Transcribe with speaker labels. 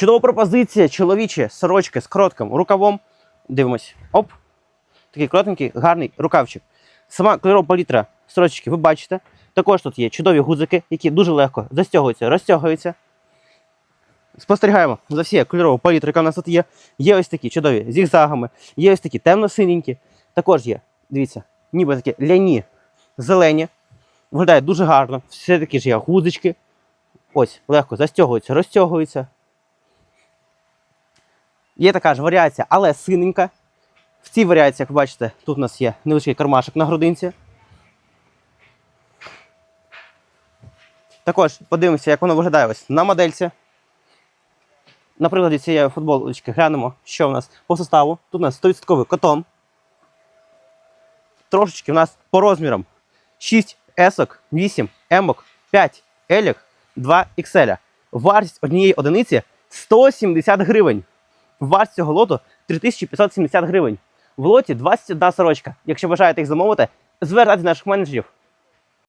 Speaker 1: Чудова пропозиція, чоловічі сорочки з коротким рукавом. Дивимось. Оп. Такий коротенький, гарний рукавчик. Сама кольорова палітра сорочки ви бачите. Також тут є чудові гудзики, які дуже легко застягуються, розтягуються. Спостерігаємо за всі кольорові палітри, яка в нас тут є. Є ось такі чудові зігзагами, є ось такі темно-синенькі. Також є, дивіться, ніби такі ляні, зелені. Виглядає дуже гарно. Все такі ж є гудзички. Ось, легко застягуються, розтягуються. Є така ж варіація, але синенька. В цій варіації, як ви бачите, тут у нас є невеличкий кармашок на грудинці. Також подивимося, як воно виглядає ось на модельці. На прикладі цієї футболочки глянемо, що в нас по составу. Тут у нас 100% котон. Трошечки у нас по розмірам 6 есок, 8 емок, 5 елік, 2 XL. Вартість однієї одиниці 170 гривень. Вартість цього лоту 3570 гривень. В лоті 21 сорочка. Якщо бажаєте їх замовити, звертайтеся до наших менеджерів.